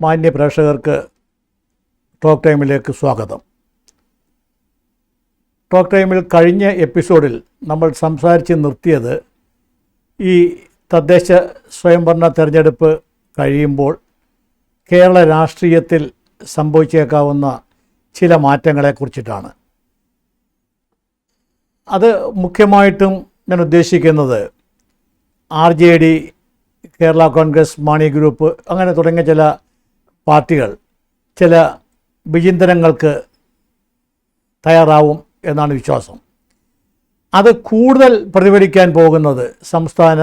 മാന്യ പ്രേക്ഷകർക്ക് ടോക്ക് ടൈമിലേക്ക് സ്വാഗതം. ടോക്ക് ടൈമിൽ കഴിഞ്ഞ എപ്പിസോഡിൽ നമ്മൾ സംസാരിച്ച് നിർത്തിയത് ഈ തദ്ദേശ സ്വയംഭരണ തെരഞ്ഞെടുപ്പ് കഴിയുമ്പോൾ കേരള രാഷ്ട്രീയത്തിൽ സംഭവിച്ചേക്കാവുന്ന ചില മാറ്റങ്ങളെക്കുറിച്ചിട്ടാണ് അത് മുഖ്യമായിട്ടും ഞാൻ ഉദ്ദേശിക്കുന്നത് R J D Kerala Congress Mani group അങ്ങനെ തുടങ്ങിയ ചില പാർട്ടികൾ ചില വിചിന്തനങ്ങൾക്ക് തയ്യാറാവും എന്നാണ് വിശ്വാസം. അത് കൂടുതൽ പ്രതിഫലിക്കാൻ പോകുന്നത് സംസ്ഥാന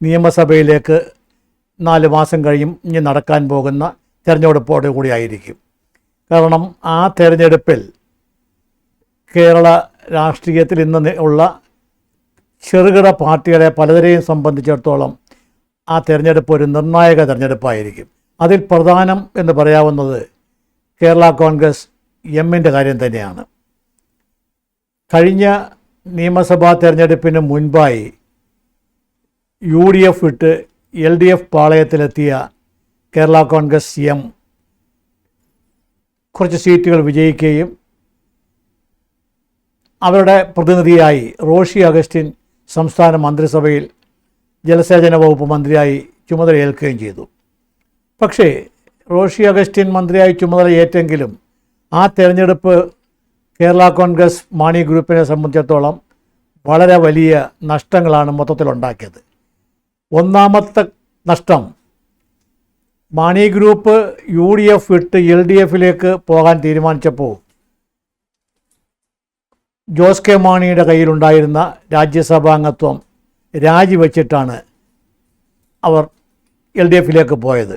നിയമസഭയിലേക്ക് നാല് മാസം കഴിയും ഇനി നടക്കാൻ പോകുന്ന തെരഞ്ഞെടുപ്പോടെ കൂടിയായിരിക്കും കാരണം ആ തെരഞ്ഞെടുപ്പിൽ കേരള രാഷ്ട്രീയത്തിൽ ഇന്ന് ഉള്ള ചെറുകിട പാർട്ടികളെ പലതരെയും സംബന്ധിച്ചിടത്തോളം ആ തെരഞ്ഞെടുപ്പ് ഒരു നിർണായക തെരഞ്ഞെടുപ്പായിരിക്കും. അതിൽ പ്രധാനം എന്ന് പറയാവുന്നത് കേരള കോൺഗ്രസ് എമ്മിന്റെ കാര്യം തന്നെയാണ്. കഴിഞ്ഞ നിയമസഭാ തെരഞ്ഞെടുപ്പിന് മുൻപായി യു ഡി എഫ് വിട്ട് എൽ ഡി എഫ് പാളയത്തിലെത്തിയ കേരള കോൺഗ്രസ് എം കുറച്ച് സീറ്റുകൾ വിജയിക്കുകയും അവരുടെ പ്രതിനിധിയായി റോഷി അഗസ്റ്റിൻ സംസ്ഥാന മന്ത്രിസഭയിൽ ജലസേചന വകുപ്പ് മന്ത്രിയായി ചുമതലയേൽക്കുകയും ചെയ്തു. പക്ഷേ റോഷി അഗസ്റ്റിൻ മന്ത്രിയായി ചുമതലയേറ്റെങ്കിലും ആ തെരഞ്ഞെടുപ്പ് കേരള കോൺഗ്രസ് മാണി ഗ്രൂപ്പിനെ സംബന്ധിച്ചിടത്തോളം വളരെ വലിയ നഷ്ടങ്ങളാണ് മൊത്തത്തിലുണ്ടാക്കിയത്. ഒന്നാമത്തെ നഷ്ടം Mani group U D F വിട്ട് എൽ ഡി എഫിലേക്ക് പോകാൻ തീരുമാനിച്ചപ്പോൾ ജോസ് കെ മാണിയുടെ കയ്യിലുണ്ടായിരുന്ന രാജ്യസഭാംഗത്വം രാജിവെച്ചിട്ടാണ് അവർ എൽ ഡി എഫിലേക്ക് പോയത്.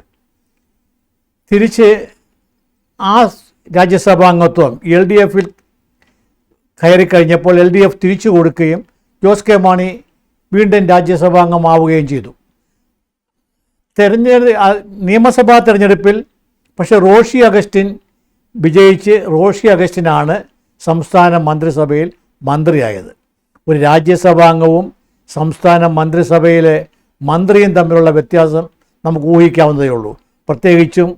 തിരിച്ച് ആ രാജ്യസഭാംഗത്വം എൽ ഡി എഫിൽ കയറിക്കഴിഞ്ഞപ്പോൾ എൽ ഡി എഫ് തിരിച്ചു കൊടുക്കുകയും ജോസ് കെ മാണി വീണ്ടും രാജ്യസഭാംഗമാവുകയും ചെയ്തു. തെരഞ്ഞെടു നിയമസഭാ തെരഞ്ഞെടുപ്പിൽ പക്ഷേ റോഷി അഗസ്റ്റിൻ വിജയിച്ച് റോഷി അഗസ്റ്റിനാണ് സംസ്ഥാന മന്ത്രിസഭയിൽ മന്ത്രിയായത്. ഒരു രാജ്യസഭാംഗവും സംസ്ഥാന മന്ത്രിസഭയിലെ മന്ത്രിയും തമ്മിലുള്ള വ്യത്യാസം നമുക്ക് ഊഹിക്കാവുന്നതേ ഉള്ളൂ പ്രത്യേകിച്ചും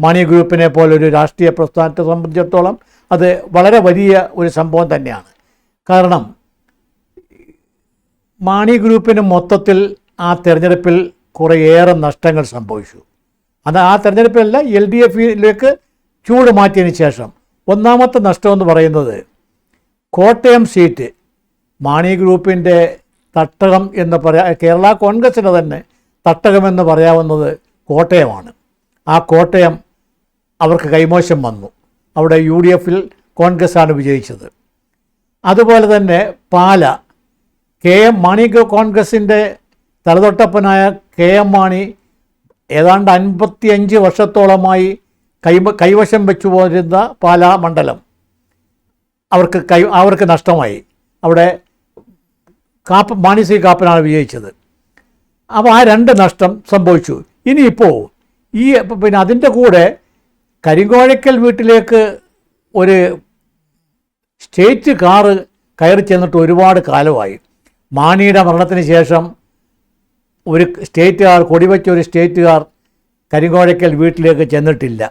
മണി ഗ്രൂപ്പിനെ പോലൊരു രാഷ്ട്രീയ പ്രസ്ഥാനത്തെ സംബന്ധിച്ചിടത്തോളം അത് വളരെ വലിയ ഒരു സംഭവം തന്നെയാണ്. കാരണം മാണി ഗ്രൂപ്പിന് മൊത്തത്തിൽ ആ തെരഞ്ഞെടുപ്പിൽ കുറേയേറെ നഷ്ടങ്ങൾ സംഭവിച്ചു. അത് ആ തെരഞ്ഞെടുപ്പിലല്ല എൽ ഡി എഫിലേക്ക് ചൂട് മാറ്റിയതിന് ശേഷം. ഒന്നാമത്തെ നഷ്ടമെന്ന് പറയുന്നത് കോട്ടയം സീറ്റ് മാണി ഗ്രൂപ്പിന്റെ തട്ടകം എന്ന് പറയാ കേരള കോൺഗ്രസിന്റെ തന്നെ തട്ടകമെന്ന് പറയാവുന്നത് കോട്ടയമാണ്. ആ കോട്ടയം അവർക്ക് കൈമോശം വന്നു. അവിടെ യു ഡി എഫിൽ കോൺഗ്രസ്സാണ് വിജയിച്ചത്. അതുപോലെ തന്നെ പാല കെ എം മാണി കോൺഗ്രസിന്റെ തലതൊട്ടപ്പനായ കെ എം മാണി ഏതാണ്ട് അൻപത്തിയഞ്ച് വർഷത്തോളമായി കൈ കൈവശം വെച്ചു പോരുന്ന പാലാ മണ്ഡലം. അവർക്ക് കൈ അവർക്ക് നഷ്ടമായി. അവിടെ കാപ്പ് മാണി സി കാപ്പനാണ് വിജയിച്ചത്. അപ്പോൾ ആ രണ്ട് നഷ്ടം സംഭവിച്ചു. ഇനിയിപ്പോൾ ഈ പിന്നെ അതിന്റെ കൂടെ കരിങ്കോഴയ്ക്കൽ വീട്ടിലേക്ക് ഒരു സ്റ്റേറ്റ് കാറ് കയറി ചെന്നിട്ട് ഒരുപാട് കാലമായി. മാണിയുടെ മരണത്തിന് ശേഷം ഒരു സ്റ്റേറ്റ് കാർ കൊടിവെച്ച ഒരു സ്റ്റേറ്റ് കാർ കരിങ്കോഴയ്ക്കൽ വീട്ടിലേക്ക് ചെന്നിട്ടില്ല.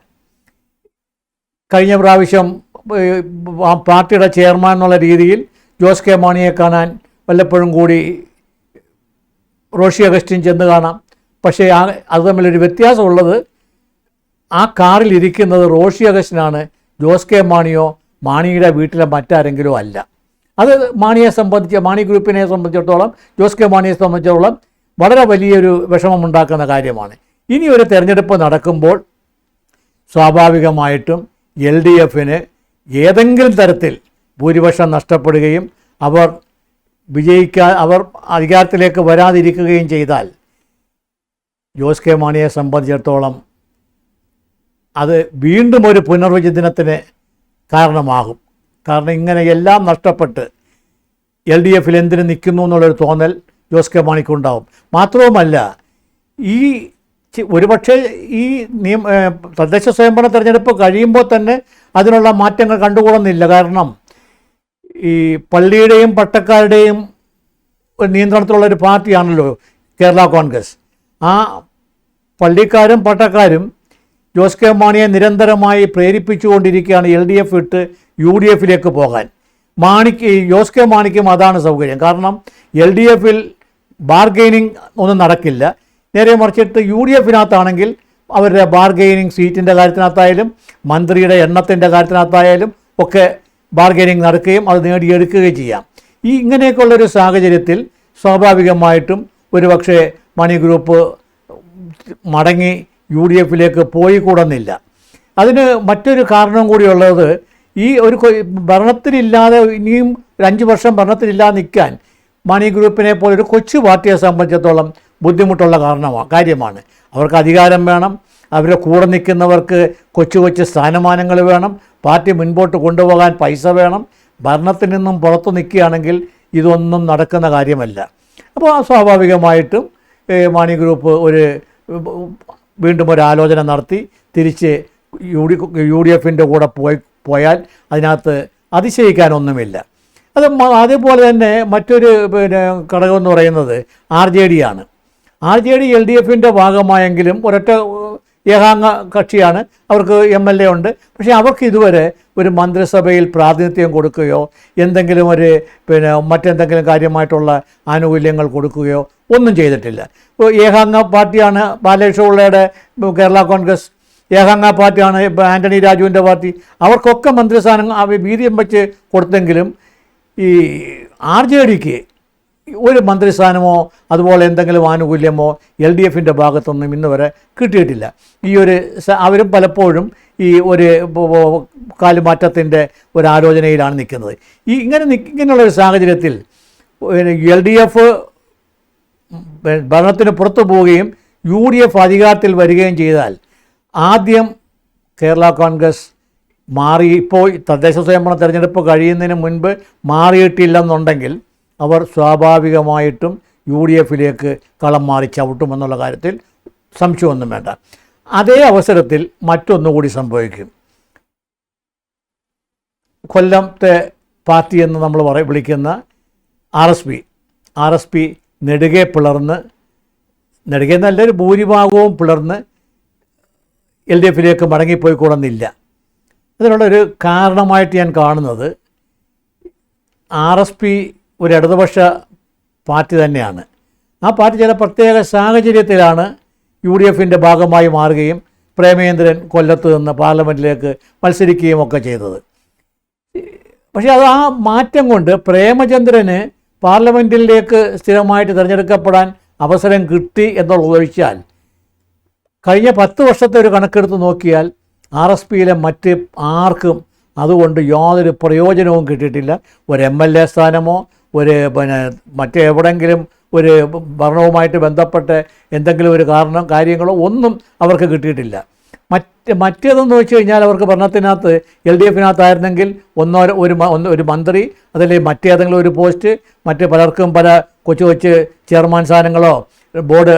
കഴിഞ്ഞ പ്രാവശ്യം പാർട്ടിയുടെ ചെയർമാൻ എന്നുള്ള രീതിയിൽ ജോസ് കെ മാണിയെ കാണാൻ വല്ലപ്പോഴും കൂടി റോഷി അഗസ്റ്റിൻ ചെന്ന് കാണാം. പക്ഷേ അത് തമ്മിലൊരു വ്യത്യാസമുള്ളത് ആ കാറിൽ ഇരിക്കുന്നത് റോഷി അഗസ്റ്റിനാണ്. ജോസ് കെ മാണിയോ മാണിയുടെ വീട്ടിലെ മറ്റാരെങ്കിലോ അല്ല. അത് മാണിയെ സംബന്ധിച്ച് മാണി ഗ്രൂപ്പിനെ സംബന്ധിച്ചിടത്തോളം ജോസ് കെ മാണിയെ സംബന്ധിച്ചിടത്തോളം വളരെ വലിയൊരു വിഷമമുണ്ടാക്കുന്ന കാര്യമാണ്. ഇനി ഒരു തെരഞ്ഞെടുപ്പ് നടക്കുമ്പോൾ സ്വാഭാവികമായിട്ടും എൽ ഡി എഫിന് ഏതെങ്കിലും തരത്തിൽ ഭൂരിപക്ഷം നഷ്ടപ്പെടുകയും അവർ വിജയിക്കാൻ അവർ അധികാരത്തിലേക്ക് വരാതിരിക്കുകയും ചെയ്താൽ ജോസ് കെ മാണിയെ സംബന്ധിച്ചിടത്തോളം അത് വീണ്ടും ഒരു പുനർവിചിന്തനത്തിന് കാരണമാകും. കാരണം ഇങ്ങനെ എല്ലാം നഷ്ടപ്പെട്ട് എൽ ഡി എഫിൽ എന്തിന് നിൽക്കുന്നു എന്നുള്ളൊരു തോന്നൽ ജോസ് കെ മാണിക്കുണ്ടാവും. മാത്രവുമല്ല ഈ ഒരുപക്ഷെ ഈ നിയമ തദ്ദേശ സ്വയംഭരണ തെരഞ്ഞെടുപ്പ് കഴിയുമ്പോൾ തന്നെ അതിനുള്ള മാറ്റങ്ങൾ കണ്ടുകൂടുന്നില്ല. കാരണം ഈ പള്ളിയുടെയും പട്ടക്കാരുടെയും നിയന്ത്രണത്തിലുള്ള ഒരു പാർട്ടിയാണല്ലോ കേരള കോൺഗ്രസ്. ആ പള്ളിക്കാരും പട്ടക്കാരും ജോസ് കെ മാണിയെ നിരന്തരമായി പ്രേരിപ്പിച്ചുകൊണ്ടിരിക്കുകയാണ് എൽ ഡി എഫ് ഇട്ട് യു ഡി എഫിലേക്ക് പോകാൻ. മാണിക്ക് ജോസ് കെ മാണിക്കും അതാണ് സൗകര്യം. കാരണം എൽ ഡി എഫിൽ ബാർഗെയിനിങ് ഒന്നും നടക്കില്ല. നേരെ മറിച്ചിട്ട് യു ഡി എഫിനകത്താണെങ്കിൽ അവരുടെ ബാർഗെയിനിങ് സീറ്റിന്റെ കാര്യത്തിനകത്തായാലും മന്ത്രിയുടെ എണ്ണത്തിന്റെ കാര്യത്തിനകത്തായാലും ഒക്കെ ബാർഗെയിനിങ് നടക്കുകയും അത് നേടിയെടുക്കുകയും ചെയ്യാം. ഈ ഇങ്ങനെയൊക്കെയുള്ളൊരു സാഹചര്യത്തിൽ സ്വാഭാവികമായിട്ടും ഒരുപക്ഷെ മണി ഗ്രൂപ്പ് മടങ്ങി യു ഡി എഫിലേക്ക് പോയി കൂടുന്നില്ല അതിന് മറ്റൊരു കാരണം കൂടിയുള്ളത് ഈ ഒരു ഭരണത്തിലില്ലാതെ ഇനിയും അഞ്ച് വർഷം ഭരണത്തിലില്ലാതെ നിൽക്കാൻ മണി ഗ്രൂപ്പിനെ പോലെ ഒരു കൊച്ചു പാർട്ടിയെ സംബന്ധിച്ചിടത്തോളം ബുദ്ധിമുട്ടുള്ള കാരണമാണ് കാര്യമാണ്. അവർക്ക് അധികാരം വേണം. അവരെ കൂടെ നിൽക്കുന്നവർക്ക് കൊച്ചു കൊച്ചു സ്ഥാനമാനങ്ങൾ വേണം. പാർട്ടി മുൻപോട്ട് കൊണ്ടുപോകാൻ പൈസ വേണം. ഭരണത്തിൽ നിന്നും പുറത്തു നിൽക്കുകയാണെങ്കിൽ ഇതൊന്നും നടക്കുന്ന കാര്യമല്ല. അപ്പോൾ സ്വാഭാവികമായിട്ടും മാണി ഗ്രൂപ്പ് ഒരു വീണ്ടും ഒരു നടത്തി തിരിച്ച് യു ഡി യു ഡി എഫിന്റെ കൂടെ പോയി പോയാൽ അതിനകത്ത് അതിശയിക്കാനൊന്നുമില്ല. അത് അതേപോലെ തന്നെ മറ്റൊരു പിന്നെ ഘടകം എന്ന് പറയുന്നത് ആർ ജെ ഡി ആണ്. R J D L D എഫിന്റെ ഭാഗമായെങ്കിലും ഒരൊറ്റ ഏകാംഗ കക്ഷിയാണ്. അവർക്ക് എം എൽ എ ഉണ്ട്. പക്ഷേ അവർക്ക് ഇതുവരെ ഒരു മന്ത്രിസഭയിൽ പ്രാതിനിധ്യം കൊടുക്കുകയോ എന്തെങ്കിലും ഒരു പിന്നെ മറ്റെന്തെങ്കിലും കാര്യമായിട്ടുള്ള ആനുകൂല്യങ്ങൾ കൊടുക്കുകയോ ഒന്നും ചെയ്തിട്ടില്ല. ഏകാംഗ പാർട്ടിയാണ് ബാലേഷ് പിള്ളയുടെ കേരള കോൺഗ്രസ്. ഏകാംഗ പാർട്ടിയാണ് ആന്റണി രാജുവിന്റെ പാർട്ടി. അവർക്കൊക്കെ മന്ത്രിസ്ഥാനം വീതിയം വെച്ച് കൊടുത്തെങ്കിലും ഈ ആർ ജെ ഡിക്ക് ഒരു മന്ത്രിസ്ഥാനമോ അതുപോലെ എന്തെങ്കിലും ആനുകൂല്യമോ എൽ ഡി എഫിന്റെ ഭാഗത്തൊന്നും ഇന്ന് വരെ കിട്ടിയിട്ടില്ല. ഈ ഒരു അവരും പലപ്പോഴും ഈ ഒരു കാലുമാറ്റത്തിന്റെ ഒരു ആലോചനയിലാണ് നിൽക്കുന്നത്. ഈ ഇങ്ങനെ ഇങ്ങനെയുള്ള ഒരു സാഹചര്യത്തിൽ എൽ ഡി എഫ് ഭരണത്തിന് പുറത്തു പോവുകയും യു ഡി എഫ് അധികാരത്തിൽ വരികയും ചെയ്താൽ ആദ്യം കേരള കോൺഗ്രസ് മാറി ഇപ്പോൾ തദ്ദേശ സ്വയംഭരണ തെരഞ്ഞെടുപ്പ് കഴിയുന്നതിന് മുൻപ് മാറിയിട്ടില്ലെന്നുണ്ടെങ്കിൽ അവർ സ്വാഭാവികമായിട്ടും യു ഡി എഫിലേക്ക് കളം മാറി ചവിട്ടുമെന്നുള്ള കാര്യത്തിൽ സംശയമൊന്നും വേണ്ട. അതേ അവസരത്തിൽ മറ്റൊന്നുകൂടി സംഭവിക്കും. കൊല്ലത്തെ പാർട്ടി എന്ന് നമ്മൾ പറ വിളിക്കുന്ന R S P R S P നെടുകെ പിളർന്ന് നെടുകെ നല്ലൊരു ഭൂരിഭാഗവും പിളർന്ന് എൽ ഡി എഫിലേക്ക് മടങ്ങിപ്പോയിക്കൂടുന്നില്ല. അതിനുള്ളൊരു കാരണമായിട്ട് ഞാൻ കാണുന്നത് ആർ എസ് പി ഒരു ഇടതുപക്ഷ പാർട്ടി തന്നെയാണ്. ആ പാർട്ടി ചില പ്രത്യേക സാഹചര്യത്തിലാണ് യു ഡി എഫിന്റെ ഭാഗമായി മാറുകയും പ്രേമേന്ദ്രൻ കൊല്ലത്ത് നിന്ന് പാർലമെന്റിലേക്ക് മത്സരിക്കുകയും ഒക്കെ ചെയ്തത്. പക്ഷേ അത് ആ മാറ്റം കൊണ്ട് പ്രേമചന്ദ്രന് പാർലമെന്റിലേക്ക് സ്ഥിരമായിട്ട് തിരഞ്ഞെടുക്കപ്പെടാൻ അവസരം കിട്ടി എന്നുള്ള ഒഴിച്ചാൽ കഴിഞ്ഞ പത്ത് വർഷത്തെ ഒരു കണക്കെടുത്ത് നോക്കിയാൽ ആർ എസ് പിയിലെ മറ്റ് ആർക്കും അതുകൊണ്ട് യാതൊരു പ്രയോജനവും കിട്ടിയിട്ടില്ല. ഒരു എം എൽ എ സ്ഥാനമോ ഒരു പിന്നെ മറ്റെവിടെങ്കിലും ഒരു ഭരണവുമായിട്ട് ബന്ധപ്പെട്ട് എന്തെങ്കിലും ഒരു കാരണം കാര്യങ്ങളോ ഒന്നും അവർക്ക് കിട്ടിയിട്ടില്ല. മറ്റ് മറ്റേതെന്ന് വെച്ച് കഴിഞ്ഞാൽ അവർക്ക് ഭരണത്തിനകത്ത് എൽ ഡി എഫിനകത്തായിരുന്നെങ്കിൽ ഒന്നോ ഒരു ഒരു മന്ത്രി അതല്ലെങ്കിൽ മറ്റേതെങ്കിലും ഒരു പോസ്റ്റ് മറ്റ് പലർക്കും പല കൊച്ചു കൊച്ചു ചെയർമാൻ സ്ഥാനങ്ങളോ ബോർഡ്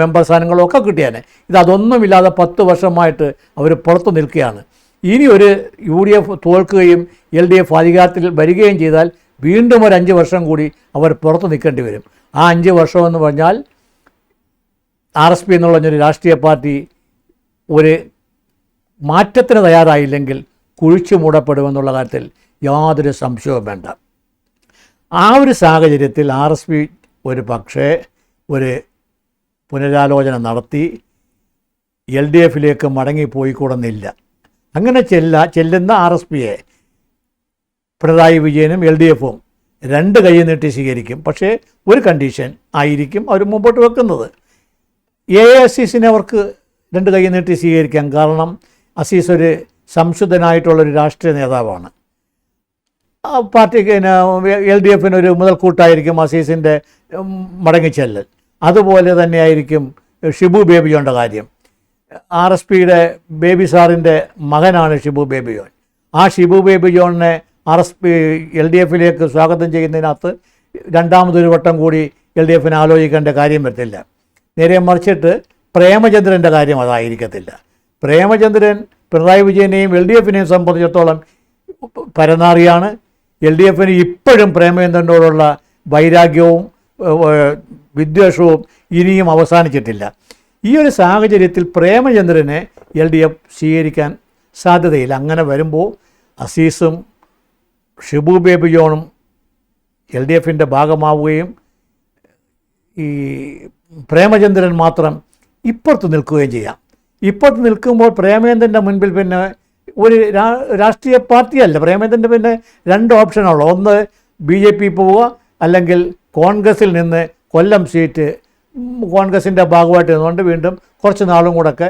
മെമ്പർ സ്ഥാനങ്ങളോ ഒക്കെ കിട്ടിയാണ് ഇത് അതൊന്നുമില്ലാതെ പത്ത് വർഷമായിട്ട് അവർ പുറത്തു നിൽക്കുകയാണ്. ഇനി ഒരു യു ഡി എഫ് തോൽക്കുകയും എൽ ഡി എഫ് അധികാരത്തിൽ വരികയും ചെയ്താൽ വീണ്ടും ഒരു അഞ്ച് വർഷം കൂടി അവർ പുറത്ത് നിൽക്കേണ്ടി വരും. ആ അഞ്ച് വർഷം എന്ന് പറഞ്ഞാൽ ആർ എസ് പി എന്നുള്ള ഒരു രാഷ്ട്രീയ പാർട്ടി ഒരു മാറ്റത്തിന് തയ്യാറായില്ലെങ്കിൽ കുഴിച്ചു മൂടപ്പെടുമെന്നുള്ള കാര്യത്തിൽ യാതൊരു സംശയവും വേണ്ട. ആ ഒരു സാഹചര്യത്തിൽ ആർ എസ് പി ഒരു പക്ഷേ ഒരു പുനരാലോചന നടത്തി എൽ ഡി എഫിലേക്ക് മടങ്ങിപ്പോയിക്കൂടുന്നില്ല. അങ്ങനെ ചെല്ല ചെല്ലുന്ന ആർ എസ് പിയെ പിണറായി വിജയനും എൽ ഡി എഫും രണ്ട് കൈ നീട്ടി സ്വീകരിക്കും. പക്ഷേ ഒരു കണ്ടീഷൻ ആയിരിക്കും അവർ മുമ്പോട്ട് വെക്കുന്നത്. എ അസീസിനെ അവർക്ക് രണ്ട് കൈ നീട്ടി സ്വീകരിക്കാം കാരണം അസീസ് ഒരു സംശുദ്ധനായിട്ടുള്ളൊരു രാഷ്ട്രീയ നേതാവാണ്. പാർട്ടിക്ക് എൽ ഡി എഫിന് ഒരു മുതൽക്കൂട്ടായിരിക്കും അസീസിന്റെ മടങ്ങിച്ചെല്ലൽ. അതുപോലെ തന്നെയായിരിക്കും ഷിബു ബേബിയോന്റെ കാര്യം. ആർ എസ് പിയുടെ ബേബി സാറിന്റെ മകനാണ് ഷിബു ബേബി ജോൺ ആ Shibu Baby ജോണിനെ R S P L D എഫിലേക്ക് സ്വാഗതം ചെയ്യുന്നതിനകത്ത് രണ്ടാമതൊരു വട്ടം കൂടി എൽ ഡി എഫിന് ആലോചിക്കേണ്ട കാര്യം വരത്തില്ല. നേരെ മറിച്ചിട്ട് പ്രേമചന്ദ്രന്റെ കാര്യം അതായിരിക്കത്തില്ല. പ്രേമചന്ദ്രൻ പിണറായി വിജയനെയും എൽ ഡി എഫിനെയും സംബന്ധിച്ചിടത്തോളം പരനാറിയാണ്. എൽ ഡി എഫിന് ഇപ്പോഴും പ്രേമചന്ദ്രനോടുള്ള വൈരാഗ്യവും വിദ്വേഷവും ഇനിയും അവസാനിച്ചിട്ടില്ല. ഈ ഒരു സാഹചര്യത്തിൽ പ്രേമചന്ദ്രനെ എൽ ഡി എഫ് സ്വീകരിക്കാൻ സാധ്യതയില്ല. അങ്ങനെ വരുമ്പോൾ അസീസും ഷിബു ബേബി ജോണും എൽ ഡി എഫിന്റെ ഭാഗമാവുകയും ഈ പ്രേമചന്ദ്രൻ മാത്രം ഇപ്പുറത്ത് നിൽക്കുകയും ചെയ്യാം. ഇപ്പുറത്ത് നിൽക്കുമ്പോൾ പ്രേമചന്ദ്രന്റെ മുൻപിൽ പിന്നെ ഒരു രാഷ്ട്രീയ പാർട്ടിയല്ല. പ്രേമചന്ദ്രന്റെ പിന്നെ രണ്ട് ഓപ്ഷനുള്ളൂ ഒന്ന് ബി ജെ പി പോവുക അല്ലെങ്കിൽ കോൺഗ്രസിൽ നിന്ന് കൊല്ലം സീറ്റ് കോൺഗ്രസിന്റെ ഭാഗമായിട്ട് നിന്നുകൊണ്ട് വീണ്ടും കുറച്ച് നാളും കൂടെയൊക്കെ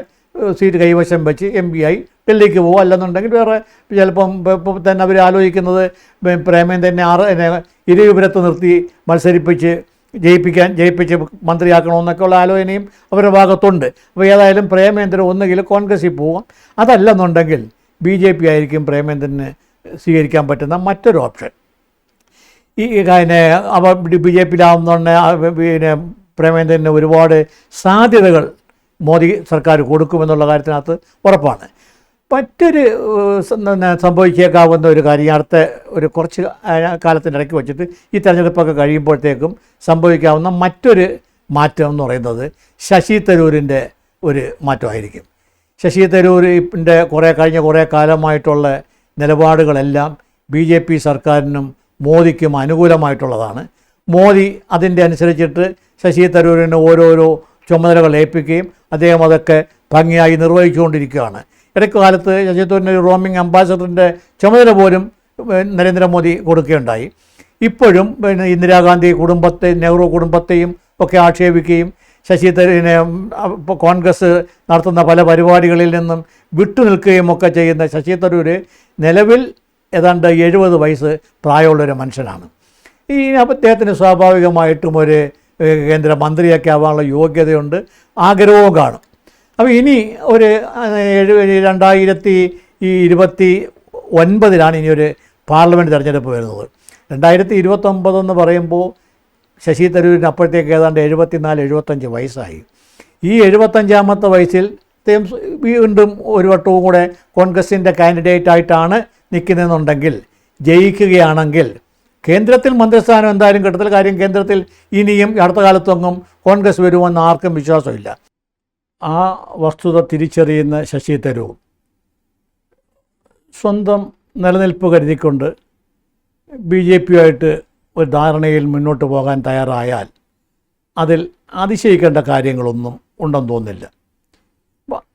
സീറ്റ് കൈവശം വെച്ച് എം പി ആയി ഡൽഹിക്ക് പോകും അല്ലെന്നുണ്ടെങ്കിൽ വേറെ ചിലപ്പം ഇപ്പം- തന്നെ അവർ ആലോചിക്കുന്നത് ബ- തന്നെ ആറ് ഇരുവിപുരത്ത് നിർത്തി മത്സരിപ്പിച്ച് ജയിപ്പിക്കാൻ ജയിപ്പിച്ച് മന്ത്രിയാക്കണമെന്നൊക്കെയുള്ള ആലോചനയും അവരുടെ ഭാഗത്തുണ്ട്. അപ്പോൾ ഏതായാലും പ്രേമേന്ദ്രൻ ഒന്നുകിൽ കോൺഗ്രസിൽ പോവാം. അതല്ലെന്നുണ്ടെങ്കിൽ ബി ജെ പി ആയിരിക്കും പ്രേമേന്ദ്രന് സ്വീകരിക്കാൻ പറ്റുന്ന മറ്റൊരു ഓപ്ഷൻ. ഈ പിന്നെ അവ ബി ജെ പിയിലാവുന്ന പിന്നെ പ്രേമേന്ദ്രന് ഒരുപാട് സാധ്യതകൾ മോദി സർക്കാർ കൊടുക്കുമെന്നുള്ള കാര്യത്തിനകത്ത് ഉറപ്പാണ്. മറ്റൊരു സംഭവിച്ചേക്കാവുന്ന ഒരു കാര്യം അടുത്ത ഒരു കുറച്ച് കാലത്തിനിടയ്ക്ക് വെച്ചിട്ട് ഈ തെരഞ്ഞെടുപ്പൊക്കെ കഴിയുമ്പോഴത്തേക്കും സംഭവിക്കാവുന്ന മറ്റൊരു മാറ്റം എന്ന് പറയുന്നത് ശശി തരൂരിന്റെ ഒരു മാറ്റമായിരിക്കും. ശശി തരൂരിന്റെ കുറേ കഴിഞ്ഞ കുറേ കാലമായിട്ടുള്ള നിലപാടുകളെല്ലാം ബി ജെ പി സർക്കാരിനും മോദിക്കും അനുകൂലമായിട്ടുള്ളതാണ്. മോദി അതിന്റെ അനുസരിച്ചിട്ട് ശശി തരൂരിന് ഓരോരോ ചുമതലകൾ ഏൽപ്പിക്കുകയും അദ്ദേഹം അതൊക്കെ ഭംഗിയായി നിർവഹിച്ചുകൊണ്ടിരിക്കുകയാണ്. ഇടക്കാലത്ത് കാലത്ത് ശശി ഒരു റോമിംഗ് അംബാസഡറിന്റെ ചുമതല പോലും നരേന്ദ്രമോദി കൊടുക്കുകയുണ്ടായി. ഇപ്പോഴും പിന്നെ ഇന്ദിരാഗാന്ധി കുടുംബത്തെ നെഹ്റു കുടുംബത്തെയും ഒക്കെ ആക്ഷേപിക്കുകയും ശശി തരൂരിനെ കോൺഗ്രസ് നടത്തുന്ന പല പരിപാടികളിൽ നിന്നും വിട്ടുനിൽക്കുകയും ഒക്കെ ചെയ്യുന്ന ശശി തരൂർ നിലവിൽ ഏതാണ്ട് എഴുപത് വയസ്സ് പ്രായമുള്ളൊരു മനുഷ്യനാണ്. ഈ അദ്ദേഹത്തിന് സ്വാഭാവികമായിട്ടും ഒരു ഏഹ്, കേന്ദ്ര മന്ത്രിയൊക്കെ ആവാനുള്ള യോഗ്യതയുണ്ട്. ആഗ്രഹവും കാണും. അപ്പോൾ ഇനി ഒരു എഴു രണ്ടായിരത്തി ഈ ഇരുപത്തി ഒൻപതിലാണ് ഇനി ഒരു പാർലമെന്റ് തിരഞ്ഞെടുപ്പ് വരുന്നത്. രണ്ടായിരത്തി ഇരുപത്തൊമ്പതെന്ന് പറയുമ്പോൾ ശശി തരൂരിന് അപ്പോഴത്തേക്ക് ഏതാണ്ട് എഴുപത്തിനാല് എഴുപത്തഞ്ച് വയസ്സായി. ഈ എഴുപത്തഞ്ചാമത്തെ വയസ്സിൽ അദ്ദേഹം വീണ്ടും ഒരു വട്ടവും കൂടെ കോൺഗ്രസിന്റെ കാൻഡിഡേറ്റ് ആയിട്ടാണ് നിൽക്കുന്നതെന്നുണ്ടെങ്കിൽ ജയിക്കുകയാണെങ്കിൽ കേന്ദ്രത്തിൽ മന്ത്രിസ്ഥാനം എന്തായാലും കിട്ടത്തില്ല. കാര്യം കേന്ദ്രത്തിൽ ഇനിയും അടുത്ത കാലത്തൊന്നും കോൺഗ്രസ് വരുമെന്ന് ആർക്കും വിശ്വാസമില്ല. ആ വസ്തുത തിരിച്ചറിയുന്ന ശശി തരൂർ സ്വന്തം നിലനിൽപ്പ് കരുതിക്കൊണ്ട് ബി ജെ പിയുമായിട്ട് ഒരു ധാരണയിൽ മുന്നോട്ട് പോകാൻ തയ്യാറായാൽ അതിൽ അതിശയിക്കേണ്ട കാര്യങ്ങളൊന്നും ഉണ്ടെന്ന് തോന്നുന്നില്ല.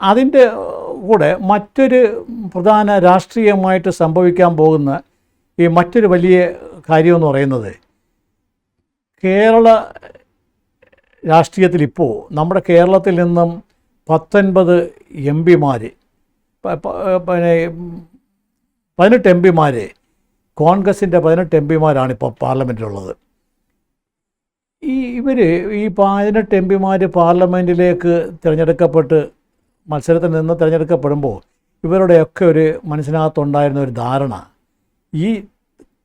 അതിന്റെ കൂടെ മറ്റൊരു പ്രധാന രാഷ്ട്രീയമായിട്ട് സംഭവിക്കാൻ പോകുന്ന ഈ മറ്റൊരു വലിയ കാര്യമെന്ന് പറയുന്നത് കേരള രാഷ്ട്രീയത്തിൽ ഇപ്പോൾ നമ്മുടെ കേരളത്തിൽ നിന്നും പത്തൊൻപത് എം പിമാർ പിന്നെ പതിനെട്ട് എം പിമാർ കോൺഗ്രസിന്റെ പതിനെട്ട് എം പിമാരാണ് ഇപ്പോൾ പാർലമെന്റിലുള്ളത് ഈ ഇവർ ഈ പതിനെട്ട് എം പിമാർ പാർലമെന്റിലേക്ക് തിരഞ്ഞെടുക്കപ്പെട്ട് മത്സരത്തിൽ നിന്ന് തിരഞ്ഞെടുക്കപ്പെടുമ്പോൾ ഇവരുടെയൊക്കെ ഒരു മനസ്സിനകത്തുണ്ടായിരുന്ന ഒരു ധാരണ ഈ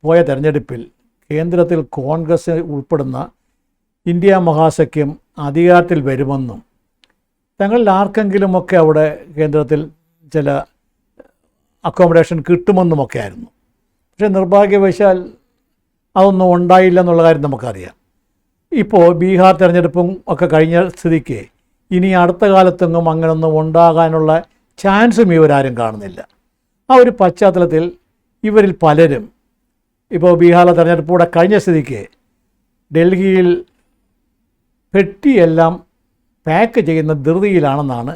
പോയ തെരഞ്ഞെടുപ്പിൽ കേന്ദ്രത്തിൽ കോൺഗ്രസ് ഉൾപ്പെടുന്ന ഇന്ത്യ മഹാസഖ്യം അധികാരത്തിൽ വരുമെന്നും തങ്ങളിൽ ആർക്കെങ്കിലുമൊക്കെ അവിടെ കേന്ദ്രത്തിൽ ചില അക്കോമഡേഷൻ കിട്ടുമെന്നുമൊക്കെ ആയിരുന്നു പക്ഷേ നിർഭാഗ്യവശാൽ അതൊന്നും ഉണ്ടായില്ല എന്നുള്ള കാര്യം നമുക്കറിയാം. ഇപ്പോൾ ബീഹാർ തിരഞ്ഞെടുപ്പും ഒക്കെ കഴിഞ്ഞ സ്ഥിതിക്ക് ഇനി അടുത്ത കാലത്തെങ്ങും അങ്ങനൊന്നും ഉണ്ടാകാനുള്ള ചാൻസും ഇവരാരും കാണുന്നില്ല. ആ ഒരു പശ്ചാത്തലത്തിൽ ഇവരിൽ പലരും ഇപ്പോൾ ബീഹാറിലെ തെരഞ്ഞെടുപ്പൂടെ കഴിഞ്ഞ സ്ഥിതിക്ക് ഡൽഹിയിൽ പെട്ടിയെല്ലാം പാക്ക് ചെയ്യുന്ന ധൃതിയിലാണെന്നാണ്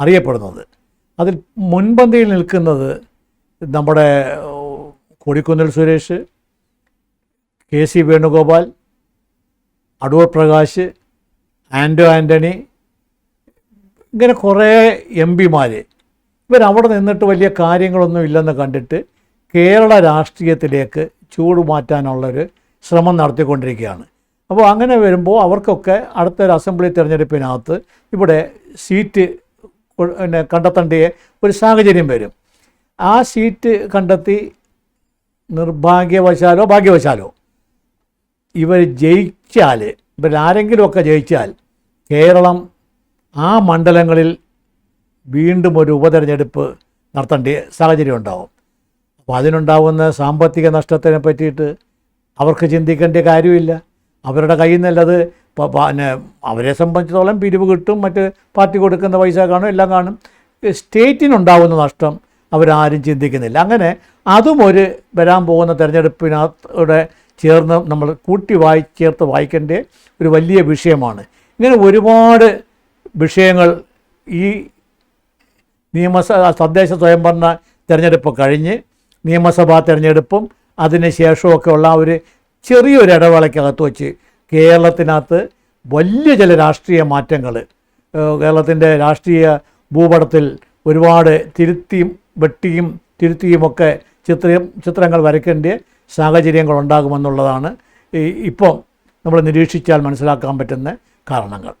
അറിയപ്പെടുന്നത്. അതിൽ മുൻപന്തിയിൽ നിൽക്കുന്നത് നമ്മുടെ കൊടിക്കുന്നിൽ സുരേഷ് കെ സി വേണുഗോപാൽ അടൂർ പ്രകാശ് ആൻഡോ ആന്റണി ഇങ്ങനെ കുറേ എം പിമാർ ഇവരവിടെ നിന്നിട്ട് വലിയ കാര്യങ്ങളൊന്നും ഇല്ലെന്ന് കണ്ടിട്ട് കേരള രാഷ്ട്രീയത്തിലേക്ക് ചൂട് മാറ്റാനുള്ളൊരു ശ്രമം നടത്തിക്കൊണ്ടിരിക്കുകയാണ്. അപ്പോൾ അങ്ങനെ വരുമ്പോൾ അവർക്കൊക്കെ അടുത്തൊരു അസംബ്ലി തിരഞ്ഞെടുപ്പിനകത്ത് ഇവിടെ സീറ്റ് പിന്നെ കണ്ടെത്തേണ്ട ഒരു സാഹചര്യം വരും. ആ സീറ്റ് കണ്ടെത്തി നിർഭാഗ്യവശാലോ ഭാഗ്യവശാലോ ഇവർ ജയിച്ചാൽ ഇവരാരെങ്കിലുമൊക്കെ ജയിച്ചാൽ കേരളം ആ മണ്ഡലങ്ങളിൽ വീണ്ടും ഒരു ഉപതെരഞ്ഞെടുപ്പ് നടത്തേണ്ട സാഹചര്യം ഉണ്ടാവും. അപ്പോൾ അതിനുണ്ടാവുന്ന സാമ്പത്തിക നഷ്ടത്തിനെ പറ്റിയിട്ട് അവർക്ക് ചിന്തിക്കേണ്ട കാര്യമില്ല. അവരുടെ കയ്യിൽ നിന്നല്ലത് പിന്നെ അവരെ സംബന്ധിച്ചിടത്തോളം പിരിവ് കിട്ടും മറ്റ് പാർട്ടി കൊടുക്കുന്ന പൈസ കാണും എല്ലാം കാണും. സ്റ്റേറ്റിനുണ്ടാവുന്ന നഷ്ടം അവരാരും ചിന്തിക്കുന്നില്ല. അങ്ങനെ അതും ഒരു വരാൻ പോകുന്ന തിരഞ്ഞെടുപ്പിനോടെ ചേർന്ന് നമ്മൾ കൂട്ടി വായി ചേർത്ത് വായിക്കേണ്ട ഒരു വലിയ വിഷയമാണ്. ഇങ്ങനെ ഒരുപാട് വിഷയങ്ങൾ ഈ നിയമസഭ തദ്ദേശ സ്വയംഭരണ തിരഞ്ഞെടുപ്പ് കഴിഞ്ഞ് നിയമസഭാ തിരഞ്ഞെടുപ്പും അതിന് ഉള്ള ഒരു ചെറിയൊരു ഇടവേളയ്ക്കകത്ത് വെച്ച് കേരളത്തിനകത്ത് വലിയ ചില രാഷ്ട്രീയ മാറ്റങ്ങൾ. കേരളത്തിന്റെ രാഷ്ട്രീയ ഭൂപടത്തിൽ ഒരുപാട് തിരുത്തിയും വെട്ടിയും തിരുത്തിയുമൊക്കെ ചിത്രം ചിത്രങ്ങൾ വരയ്ക്കേണ്ട സാഹചര്യങ്ങൾ ഉണ്ടാകുമെന്നുള്ളതാണ് ഇപ്പം നമ്മൾ നിരീക്ഷിച്ചാൽ മനസ്സിലാക്കാൻ പറ്റുന്ന കാരണങ്ങൾ.